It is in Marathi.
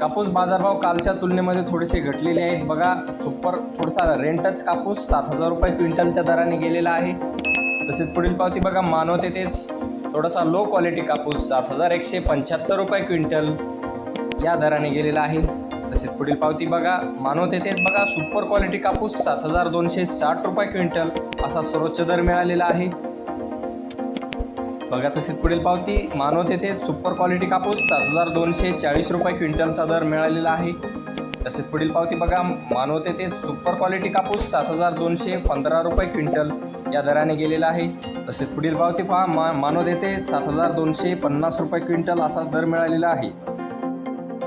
कापूस बाजारभाव कालच्या तुलनेमध्ये थोडेसे घटलेले आहेत. बघा सुपर थोडासा रेंटच कापूस सात हजार रुपये क्विंटलच्या दराने गेलेला आहे. तसेच पुढील पावती बघा मानवते तेच थोडासा लो क्वालिटी कापूस सात हजार एकशे पंच्याहत्तर रुपये क्विंटल या दराने गेलेला आहे. तसेच पुढील पावती बघा मानवते तेच बघा सुपर क्वालिटी कापूस सात हजार दोनशे साठ रुपये क्विंटल असा सर्वोच्च दर मिळालेला आहे. बघा तशीच पुढील पावती मानवत येथे सुपर क्वालिटी कापूस सात हजार दोनशे चाळीस रुपये क्विंटलचा दर मिळालेला आहे. तसेच पुढील पावती बघा मानवत येथे सुपर क्वालिटी कापूस सात हजार दोनशे पंधरा रुपये क्विंटल या दराने गेलेला आहे. तसेच पुढील पावती पहा मा मानवत येथे सात हजार दोनशे पन्नास रुपये क्विंटल असा दर मिळालेला आहे.